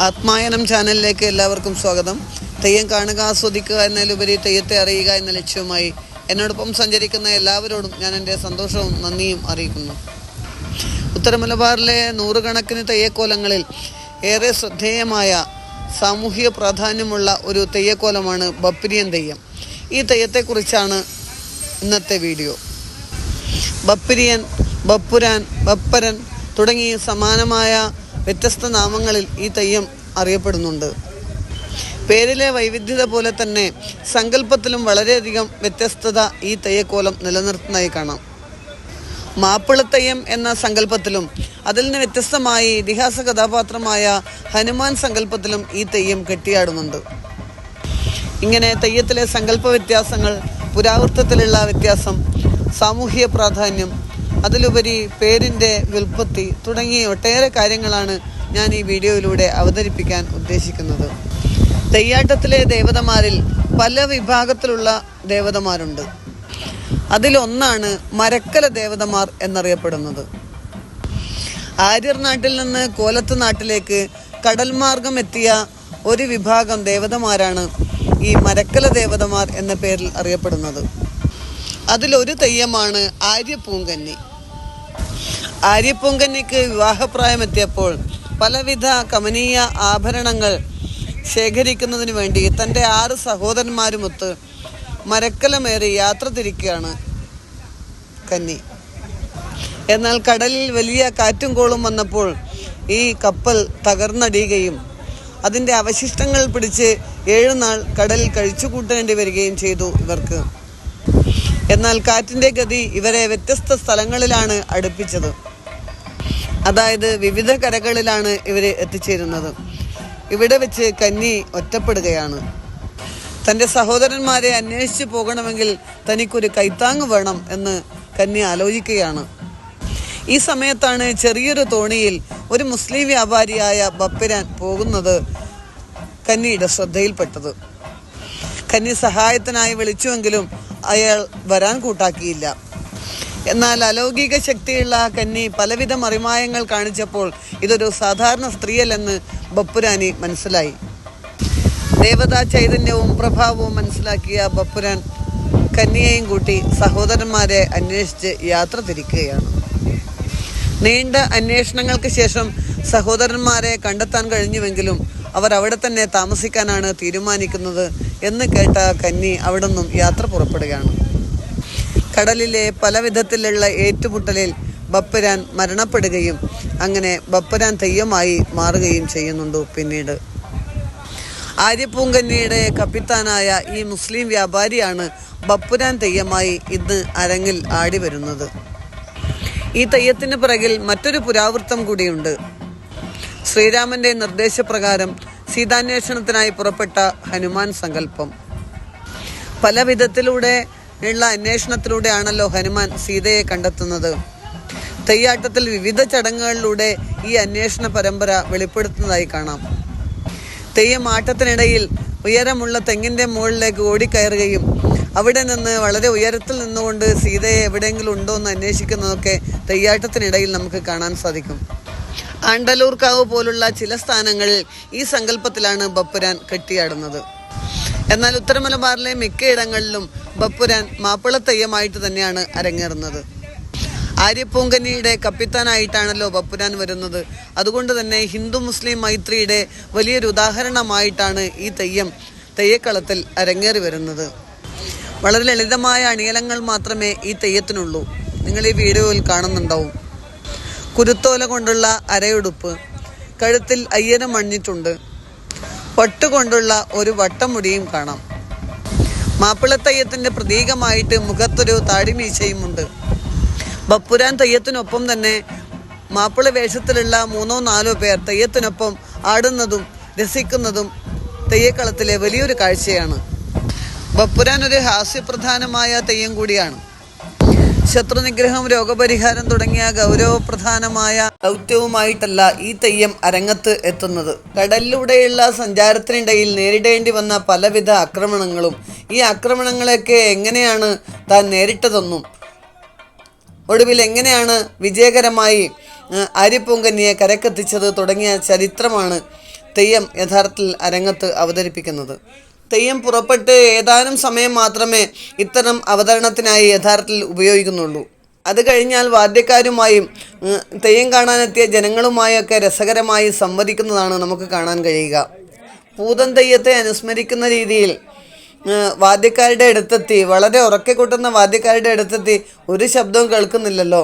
ആത്മായനം ചാനലിലേക്ക് എല്ലാവർക്കും സ്വാഗതം. തെയ്യം കാണുക ആസ്വദിക്കുക എന്നതിലുപരി തെയ്യത്തെ അറിയുക എന്ന ലക്ഷ്യവുമായി എന്നോടൊപ്പം സഞ്ചരിക്കുന്ന എല്ലാവരോടും ഞാൻ എന്റെ സന്തോഷവും നന്ദിയും അറിയിക്കുന്നു. ഉത്തര മലബാറിലെ നൂറുകണക്കിന് തെയ്യക്കോലങ്ങളിൽ ഏറെ ശ്രദ്ധേയമായ സാമൂഹിക പ്രാധാന്യമുള്ള ഒരു തെയ്യക്കോലമാണ് ബപ്പിരിയൻ തെയ്യം. ഈ തെയ്യത്തെക്കുറിച്ചാണ് ഇന്നത്തെ വീഡിയോ. ബപ്പിരിയൻ ബപ്പുരാൻ ബപ്പരൻ തുടങ്ങി സമാനമായ വ്യത്യസ്ത നാമങ്ങളിൽ ഈ തെയ്യം അറിയപ്പെടുന്നുണ്ട്. പേരിലെ വൈവിധ്യത പോലെ തന്നെ സങ്കല്പത്തിലും വളരെയധികം വ്യത്യസ്തത ഈ തെയ്യക്കോലം നിലനിർത്തുന്നതായി കാണാം. മാപ്പിളത്തെയ്യം എന്ന സങ്കല്പത്തിലും അതിൽ നിന്ന് വ്യത്യസ്തമായി ഇതിഹാസ കഥാപാത്രമായ ഹനുമാൻ സങ്കല്പത്തിലും ഈ തെയ്യം കെട്ടിയാടുന്നുണ്ട്. ഇങ്ങനെ തെയ്യത്തിലെ സങ്കല്പ വ്യത്യാസങ്ങൾ പുരാവൃത്തത്തിലുള്ള വ്യത്യാസം സാമൂഹിക പ്രാധാന്യം അതിലുപരി പേരിന്റെ വ്യുൽപ്പത്തി തുടങ്ങിയ ഒട്ടേറെ കാര്യങ്ങളാണ് ഞാൻ ഈ വീഡിയോയിലൂടെ അവതരിപ്പിക്കാൻ ഉദ്ദേശിക്കുന്നത്. തെയ്യാട്ടത്തിലെ ദേവതമാരിൽ പല വിഭാഗത്തിലുള്ള ദേവതമാരുണ്ട്. അതിലൊന്നാണ് മരക്കല ദേവതമാർ എന്നറിയപ്പെടുന്നത്. ആര്യർ നാട്ടിൽ നിന്ന് കോലത്ത് നാട്ടിലേക്ക് കടൽ മാർഗം എത്തിയ ഒരു വിഭാഗം ദേവതമാരാണ് ഈ മരക്കല ദേവതമാർ എന്ന പേരിൽ അറിയപ്പെടുന്നത്. അതിലൊരു തെയ്യമാണ് ആര്യപ്പൂങ്കന്നി ആര്യപ്പൂങ്കന്നിക്ക് വിവാഹപ്രായമെത്തിയപ്പോൾ പലവിധ കമനീയ ആഭരണങ്ങൾ ശേഖരിക്കുന്നതിന് വേണ്ടി തന്റെ ആറ് സഹോദരന്മാരുമൊത്ത് മരക്കലമേറി യാത്ര തിരിക്കുകയാണ് കന്നി. എന്നാൽ കടലിൽ വലിയ കാറ്റും കോളും വന്നപ്പോൾ ഈ കപ്പൽ തകർന്നടിയുകയും അതിന്റെ അവശിഷ്ടങ്ങൾ പിടിച്ച് ഏഴുനാൾ കടലിൽ കഴിച്ചു കൂട്ടേണ്ടി വരികയും ചെയ്തു ഇവർക്ക്. എന്നാൽ കാറ്റിന്റെ ഗതി ഇവരെ വ്യത്യസ്ത സ്ഥലങ്ങളിലാണ് അടുപ്പിച്ചത്. അതായത് വിവിധ കരകളിലാണ് ഇവർ എത്തിച്ചേരുന്നത്. ഇവിടെ വെച്ച് കന്നി ഒറ്റപ്പെടുകയാണ്. തന്റെ സഹോദരന്മാരെ അന്വേഷിച്ചു പോകണമെങ്കിൽ തനിക്കൊരു കൈത്താങ് വേണം എന്ന് കന്നി ആലോചിക്കുകയാണ്. ഈ സമയത്താണ് ചെറിയൊരു തോണിയിൽ ഒരു മുസ്ലിം വ്യാപാരിയായ ബപ്പിരാൻ പോകുന്നത് കന്നിയുടെ ശ്രദ്ധയിൽപ്പെട്ടത്. കന്നി സഹായത്തിനായി വിളിച്ചുവെങ്കിലും അയാൾ വരാൻ കൂട്ടാക്കിയില്ല. എന്നാൽ അലൗകിക ശക്തിയുള്ള കന്നി പലവിധ മറിമായങ്ങൾ കാണിച്ചപ്പോൾ ഇതൊരു സാധാരണ സ്ത്രീയല്ലെന്ന് ബപ്പുരാനി മനസ്സിലായി. ദേവതാ ചൈതന്യവും പ്രഭാവവും മനസ്സിലാക്കിയ ബപ്പുരാൻ കന്നിയെയും കൂട്ടി സഹോദരന്മാരെ അന്വേഷിച്ച് യാത്ര തിരിക്കുകയാണ്. നീണ്ട അന്വേഷണങ്ങൾക്ക് ശേഷം സഹോദരന്മാരെ കണ്ടെത്താൻ കഴിഞ്ഞുവെങ്കിലും അവർ അവിടെ തന്നെ താമസിക്കാനാണ് തീരുമാനിക്കുന്നത് എന്ന് കേട്ട കന്നി അവിടെ നിന്നും യാത്ര പുറപ്പെടുകയാണ്. കടലിലെ പല വിധത്തിലുള്ള ഏറ്റുമുട്ടലിൽ ബപ്പരാൻ മരണപ്പെടുകയും അങ്ങനെ ബപ്പരാൻ തെയ്യമായി മാറുകയും ചെയ്യുന്നുണ്ട് പിന്നീട്. ആര്യപ്പൂങ്കന്നിയുടെ കപ്പിത്താനായ ഈ മുസ്ലിം വ്യാപാരിയാണ് ബപ്പുരാൻ തെയ്യമായി ഇന്ന് അരങ്ങിൽ ആടി വരുന്നത്. ഈ തെയ്യത്തിന് പിറകിൽ മറ്റൊരു പുരാവൃത്തം കൂടിയുണ്ട്. ശ്രീരാമന്റെ നിർദ്ദേശപ്രകാരം സീതാന്വേഷണത്തിനായി പുറപ്പെട്ട ഹനുമാൻ സങ്കല്പം. പല വിധത്തിലൂടെ ഉള്ള അന്വേഷണത്തിലൂടെയാണല്ലോ ഹനുമാൻ സീതയെ കണ്ടെത്തുന്നത്. തെയ്യാട്ടത്തിൽ വിവിധ ചടങ്ങുകളിലൂടെ ഈ അന്വേഷണ പരമ്പര വെളിപ്പെടുത്തുന്നതായി കാണാം. തെയ്യം ആട്ടത്തിനിടയിൽ ഉയരമുള്ള തെങ്ങിന്റെ മുകളിലേക്ക് ഓടിക്കയറുകയും അവിടെ നിന്ന് വളരെ ഉയരത്തിൽ നിന്നുകൊണ്ട് സീതയെ എവിടെയെങ്കിലും ഉണ്ടോ എന്ന് അന്വേഷിക്കുന്നതൊക്കെ തെയ്യാട്ടത്തിനിടയിൽ നമുക്ക് കാണാൻ സാധിക്കും. ആണ്ടലൂർക്കാവ് പോലുള്ള ചില സ്ഥാനങ്ങളിൽ ഈ സങ്കല്പത്തിലാണ് ബപ്പുരാൻ കെട്ടിയാടുന്നത്. എന്നാൽ ഉത്തരമലബാറിലെ മിക്കയിടങ്ങളിലും ബപ്പുരാൻ മാപ്പിളത്തെയ്യമായിട്ട് തന്നെയാണ് അരങ്ങേറുന്നത്. ആര്യപ്പൂങ്കന്നിയുടെ കപ്പിത്താനായിട്ടാണല്ലോ ബപ്പുരാൻ വരുന്നത്. അതുകൊണ്ട് തന്നെ ഹിന്ദു മുസ്ലിം മൈത്രിയുടെ വലിയൊരു ഉദാഹരണമായിട്ടാണ് ഈ തെയ്യം തെയ്യക്കളത്തിൽ അരങ്ങേറി വരുന്നത്. വളരെ ലളിതമായ അണിയലങ്ങൾ മാത്രമേ ഈ തെയ്യത്തിനുള്ളൂ. നിങ്ങൾ ഈ വീഡിയോയിൽ കാണുന്നുണ്ടാവും. കുരുത്തോല കൊണ്ടുള്ള അരയുടുപ്പ് കഴുത്തിൽ അയ്യരം അണിഞ്ഞിട്ടുണ്ട് പട്ടുകൊണ്ടുള്ള ഒരു വട്ടമുടിയും കാണാം. മാപ്പിളത്തയ്യത്തിന്റെ പ്രതീകമായിട്ട് മുഖത്തൊരു താടിമീശയുമുണ്ട്. ബപ്പുരാൻ തെയ്യത്തിനൊപ്പം തന്നെ മാപ്പിള വേഷത്തിലുള്ള മൂന്നോ നാലോ പേർ തെയ്യത്തിനൊപ്പം ആടുന്നതും രസിക്കുന്നതും തെയ്യക്കളത്തിലെ വലിയൊരു കാഴ്ചയാണ്. ബപ്പുരാൻ ഒരു ഹാസ്യപ്രധാനമായ തെയ്യം കൂടിയാണ്. ശത്രുനിഗ്രഹം രോഗപരിഹാരം തുടങ്ങിയ ഗൗരവപ്രധാനമായ ദൗത്യവുമായിട്ടല്ല ഈ തെയ്യം അരങ്ങത്ത് എത്തുന്നത്. കടലിലൂടെയുള്ള സഞ്ചാരത്തിനിടയിൽ നേരിടേണ്ടി വന്ന പലവിധ ആക്രമണങ്ങളും ഈ ആക്രമണങ്ങളെയൊക്കെ എങ്ങനെയാണ് താൻ നേരിട്ടതെന്നും ഒടുവിൽ എങ്ങനെയാണ് വിജയകരമായി ആ, ആര്യപ്പൂങ്കന്നിയെ കരക്കെത്തിച്ചത് തുടങ്ങിയ ചരിത്രമാണ് തെയ്യം യഥാർത്ഥത്തിൽ അരങ്ങത്ത് അവതരിപ്പിക്കുന്നത്. തെയ്യം പുറപ്പെട്ട് ഏതാനും സമയം മാത്രമേ ഇത്തരം അവതരണത്തിനായി യഥാർത്ഥത്തിൽ ഉപയോഗിക്കുന്നുള്ളൂ. അത് കഴിഞ്ഞാൽ വാദ്യക്കാരുമായും തെയ്യം കാണാനെത്തിയ ജനങ്ങളുമായൊക്കെ രസകരമായി സംവദിക്കുന്നതാണ് നമുക്ക് കാണാൻ കഴിയുക. പൂതൻ തെയ്യത്തെ അനുസ്മരിക്കുന്ന രീതിയിൽ വാദ്യക്കാരുടെ അടുത്തെത്തി വളരെ ഉറക്കെ കൂട്ടുന്ന വാദ്യക്കാരുടെ അടുത്തെത്തി ഒരു ശബ്ദവും കേൾക്കുന്നില്ലല്ലോ.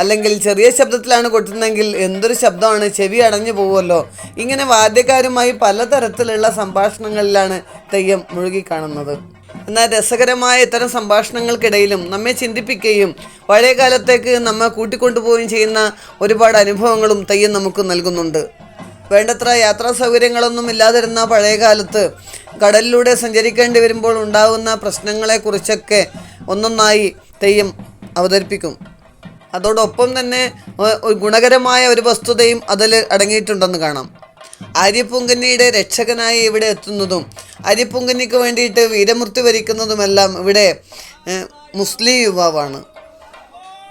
അല്ലെങ്കിൽ ചെറിയ ശബ്ദത്തിലാണ് കൊട്ടുന്നതെങ്കിൽ എന്തൊരു ശബ്ദമാണ്? ചെവി അടഞ്ഞു പോകുമല്ലോ ഇങ്ങനെ വാദ്യക്കാരുമായി പലതരത്തിലുള്ള സംഭാഷണങ്ങളിലാണ് തെയ്യം മുഴുകിക്കാണുന്നത്. എന്നാൽ രസകരമായ ഇത്തരം സംഭാഷണങ്ങൾക്കിടയിലും നമ്മെ ചിന്തിപ്പിക്കുകയും പഴയ കാലത്തേക്ക് നമ്മെ കൂട്ടിക്കൊണ്ടുപോവുകയും ചെയ്യുന്ന ഒരുപാട് അനുഭവങ്ങളും തെയ്യം നമുക്ക് നൽകുന്നുണ്ട്. വേണ്ടത്ര യാത്രാ സൗകര്യങ്ങളൊന്നും ഇല്ലാതിരുന്ന പഴയ കാലത്ത് കടലിലൂടെ സഞ്ചരിക്കേണ്ടി വരുമ്പോൾ ഉണ്ടാകുന്ന പ്രശ്നങ്ങളെക്കുറിച്ചൊക്കെ ഒന്നൊന്നായി തെയ്യം അവതരിപ്പിക്കും. അതോടൊപ്പം തന്നെ ഗുണകരമായ ഒരു വസ്തുതയും അതിൽ അടങ്ങിയിട്ടുണ്ടെന്ന് കാണാം. ആര്യപ്പൂങ്കന്നിയുടെ രക്ഷകനായി ഇവിടെ എത്തുന്നതും ആര്യപ്പൂങ്കന്നിക്ക് വേണ്ടിയിട്ട് വീരമൃത്യു വരിക്കുന്നതുമെല്ലാം ഇവിടെ മുസ്ലിം യുവാവാണ്.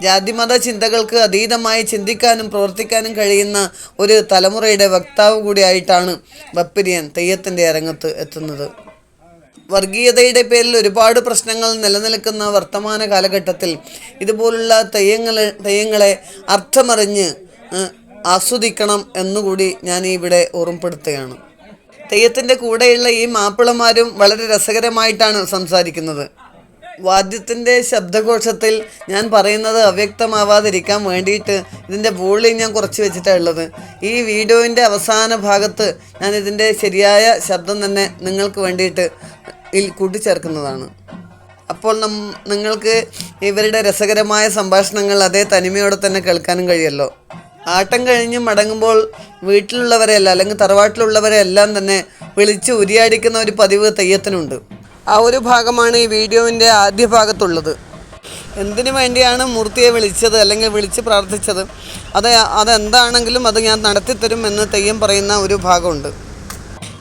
ജാതിമത ചിന്തകൾക്ക് അതീതമായി ചിന്തിക്കാനും പ്രവർത്തിക്കാനും കഴിയുന്ന ഒരു തലമുറയുടെ വക്താവ് കൂടിയായിട്ടാണ് ബപ്പിരിയൻ തെയ്യത്തിന്റെ അരങ്ങത്ത് എത്തുന്നത്. വർഗീയതയുടെ പേരിൽ ഒരുപാട് പ്രശ്നങ്ങൾ നിലനിൽക്കുന്ന വർത്തമാന കാലഘട്ടത്തിൽ ഇതുപോലുള്ള തെയ്യങ്ങളെ തെയ്യങ്ങളെ അർത്ഥമറിഞ്ഞ് ആസ്വദിക്കണം എന്നുകൂടി ഞാൻ ഇവിടെ ഓർമ്മപ്പെടുത്തുകയാണ്. തെയ്യത്തിന്റെ കൂടെയുള്ള ഈ മാപ്പിളമാരും വളരെ രസകരമായിട്ടാണ് സംസാരിക്കുന്നത്. വാദ്യത്തിന്റെ ശബ്ദകോശത്തിൽ ഞാൻ പറയുന്നത് അവ്യക്തമാവാതിരിക്കാൻ വേണ്ടിയിട്ട് ഇതിന്റെ വോളിയം ഞാൻ കുറച്ച് വെച്ചിട്ടാണ് ഉള്ളത്. ഈ വീഡിയോന്റെ അവസാന ഭാഗത്ത് ഞാൻ ഇതിന്റെ ശരിയായ ശബ്ദം തന്നെ നിങ്ങൾക്ക് വേണ്ടിയിട്ട് കൂട്ടിച്ചേർക്കുന്നതാണ്. അപ്പോൾ നം നിങ്ങൾക്ക് ഇവരുടെ രസകരമായ സംഭാഷണങ്ങൾ അതേ തനിമയോടെ തന്നെ കേൾക്കാനും കഴിയല്ലോ. ആട്ടം കഴിഞ്ഞ് മടങ്ങുമ്പോൾ വീട്ടിലുള്ളവരെയല്ല അല്ലെങ്കിൽ തറവാട്ടിലുള്ളവരെ എല്ലാം തന്നെ വിളിച്ച് ഉരിയാടിക്കുന്ന ഒരു പതിവ് തെയ്യത്തിനുണ്ട്. ആ ഒരു ഭാഗമാണ് ഈ വീഡിയോവിന്റെ ആദ്യ ഭാഗത്തുള്ളത്. എന്തിനു വേണ്ടിയാണ് മൂർത്തിയെ വിളിച്ചത് അല്ലെങ്കിൽ വിളിച്ച് പ്രാർത്ഥിച്ചത്? അത് അതെന്താണെങ്കിലും അത് ഞാൻ നടത്തിത്തരും എന്ന് തെയ്യം പറയുന്ന ഒരു ഭാഗമുണ്ട്.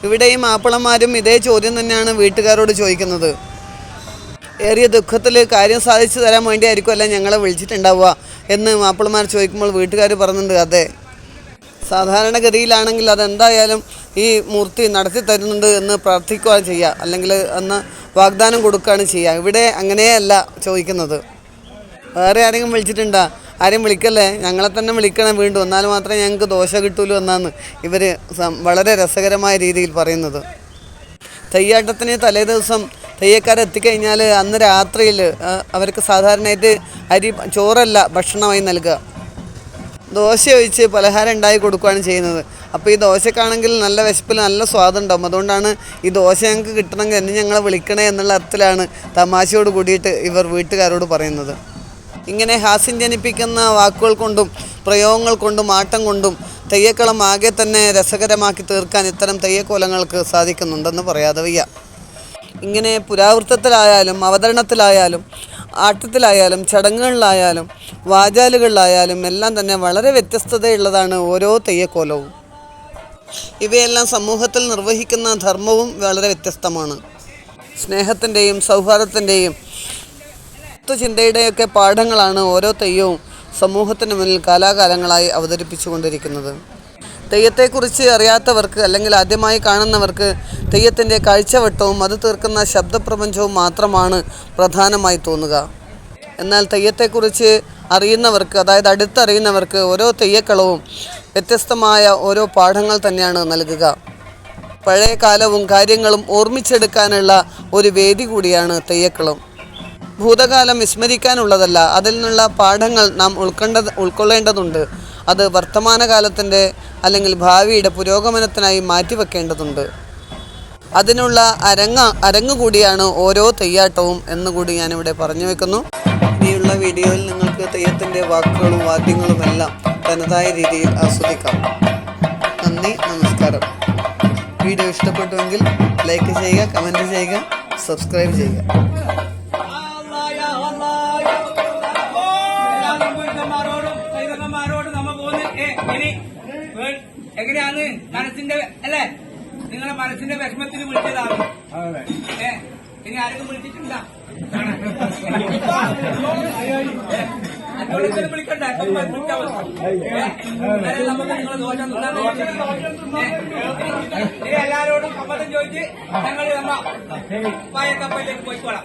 ഇവിടെയും മാപ്പിളമാരും ഇതേ ചോദ്യം തന്നെയാണ് വീട്ടുകാരോട് ചോദിക്കുന്നത്. ഏറിയ ദുഃഖത്തിൽ കാര്യം സാധിച്ചു തരാൻ വേണ്ടിയായിരിക്കും അല്ല ഞങ്ങളെ വിളിച്ചിട്ടുണ്ടാവുക എന്ന് മാപ്പിളമാർ ചോദിക്കുമ്പോൾ വീട്ടുകാർ പറയുന്നുണ്ട് അതെ. സാധാരണഗതിയിലാണെങ്കിൽ അതെന്തായാലും ഈ മൂർത്തി നടത്തി തരുന്നുണ്ട് എന്ന് പ്രാർത്ഥിക്കുകയാണ് ചെയ്യുക. അല്ലെങ്കിൽ അന്ന് വാഗ്ദാനം കൊടുക്കുകയാണ് ചെയ്യുക. ഇവിടെ അങ്ങനെയല്ല ചോദിക്കുന്നത്. വേറെ ആരെങ്കിലും വിളിച്ചിട്ടുണ്ടോ? ആരെയും വിളിക്കല്ലേ? ഞങ്ങളെ തന്നെ വിളിക്കണം വീണ്ടും. എന്നാൽ മാത്രമേ ഞങ്ങൾക്ക് ദോശ കിട്ടൂലൂ എന്നാണ് ഇവർ വളരെ രസകരമായ രീതിയിൽ പറയുന്നത്. തെയ്യാട്ടത്തിന് തലേ ദിവസം തെയ്യക്കാരെത്തിക്കഴിഞ്ഞാൽ അന്ന് രാത്രിയിൽ അവർക്ക് സാധാരണയായിട്ട് അരി ചോറല്ല ഭക്ഷണമായി നൽകുക. ദോശ ഒഴിച്ച് പലഹാരം ഉണ്ടായി കൊടുക്കുകയാണ് ചെയ്യുന്നത്. അപ്പോൾ ഈ ദോശക്കാണെങ്കിൽ നല്ല വിശപ്പിൽ നല്ല സ്വാദുണ്ടാവും അതുകൊണ്ടാണ് ഈ ദോശ ഞങ്ങൾക്ക് കിട്ടണമെങ്കിൽ എന്നെ ഞങ്ങളെ വിളിക്കണേ എന്നുള്ള അർത്ഥത്തിലാണ് തമാശയോട് കൂടിയിട്ട് ഇവർ വീട്ടുകാരോട് പറയുന്നത്. ഇങ്ങനെ ഹാസ്യം ജനിപ്പിക്കുന്ന വാക്കുകൾ കൊണ്ടും പ്രയോഗങ്ങൾ കൊണ്ടും ആട്ടം കൊണ്ടും തെയ്യക്കളം ആകെ തന്നെ രസകരമാക്കി തീർക്കാൻ ഇത്തരം തെയ്യക്കോലങ്ങൾക്ക് സാധിക്കുന്നുണ്ടെന്ന് പറയാതെ വയ്യ. ഇങ്ങനെ പുരാവൃത്തത്തിലായാലും അവതരണത്തിലായാലും ആട്ടത്തിലായാലും ചടങ്ങുകളിലായാലും വാചാലുകളിലായാലും എല്ലാം തന്നെ വളരെ വ്യത്യസ്തതയുള്ളതാണ് ഓരോ തെയ്യക്കോലവും. ഇവയെല്ലാം സമൂഹത്തിൽ നിർവഹിക്കുന്ന ധർമ്മവും വളരെ വ്യത്യസ്തമാണ്. സ്നേഹത്തിന്റെയും സൗഹാർദ്ദത്തിന്റെയും ചിന്തയുടെയൊക്കെ പാഠങ്ങളാണ് ഓരോ തെയ്യവും സമൂഹത്തിന് മുന്നിൽ കാലാകാലങ്ങളായി അവതരിപ്പിച്ചുകൊണ്ടിരിക്കുന്നത്. തെയ്യത്തെക്കുറിച്ച് അറിയാത്തവർക്ക് അല്ലെങ്കിൽ ആദ്യമായി കാണുന്നവർക്ക് തെയ്യത്തിന്റെ കാഴ്ചവട്ടവും അത് തീർക്കുന്ന ശബ്ദപ്രപഞ്ചവും മാത്രമാണ് പ്രധാനമായി തോന്നുക. എന്നാൽ തെയ്യത്തെക്കുറിച്ച് അറിയുന്നവർക്ക് അതായത് അടുത്തറിയുന്നവർക്ക് ഓരോ തെയ്യക്കളവും വ്യത്യസ്തമായ ഓരോ പാഠങ്ങൾ തന്നെയാണ് നൽകുക. പഴയ കാലവും കാര്യങ്ങളും ഓർമ്മിച്ചെടുക്കാനുള്ള ഒരു വേദി കൂടിയാണ് തെയ്യക്കളം. ഭൂതകാലം വിസ്മരിക്കാനുള്ളതല്ല അതിൽ നിന്നുള്ള പാഠങ്ങൾ നാം ഉൾക്കൊണ്ടത് ഉൾക്കൊള്ളേണ്ടതുണ്ട്. അത് വർത്തമാനകാലത്തിന്റെ അല്ലെങ്കിൽ ഭാവിയുടെ പുരോഗമനത്തിനായി മാറ്റിവെക്കേണ്ടതുണ്ട്. അതിനുള്ള അരങ്ങ അരങ്ങ് കൂടിയാണ് ഓരോ തെയ്യാട്ടവും എന്നുകൂടി ഞാനിവിടെ പറഞ്ഞു വെക്കുന്നു. ഇനിയുള്ള വീഡിയോയിൽ നിങ്ങൾക്ക് തെയ്യത്തിന്റെ വാക്കുകളും വാദ്യങ്ങളും എല്ലാം തനതായ രീതിയിൽ ആസ്വദിക്കാം. നന്ദി നമസ്കാരം. വീഡിയോ ഇഷ്ടപ്പെട്ടുവെങ്കിൽ ലൈക്ക് ചെയ്യുക കമന്റ് ചെയ്യുക സബ്സ്ക്രൈബ് ചെയ്യുക. എങ്ങനെയാണ് മനസ്സിന്റെ അല്ലേ? നിങ്ങളെ മനസ്സിന്റെ വിഷമത്തിന് വിളിച്ചതാണ്. ഏ ഇനി ആരെങ്കിലും വിളിച്ചിട്ടുണ്ടാ വിളിക്കണ്ട. ഏ, നമുക്ക് നിങ്ങളെ ദോഷം തിന്നാൻ എല്ലാരോടും സമ്മതം ചോദിച്ച് ഞങ്ങൾ നമ്മ പായ കപ്പലിലേക്ക് പോയിക്കോളാം.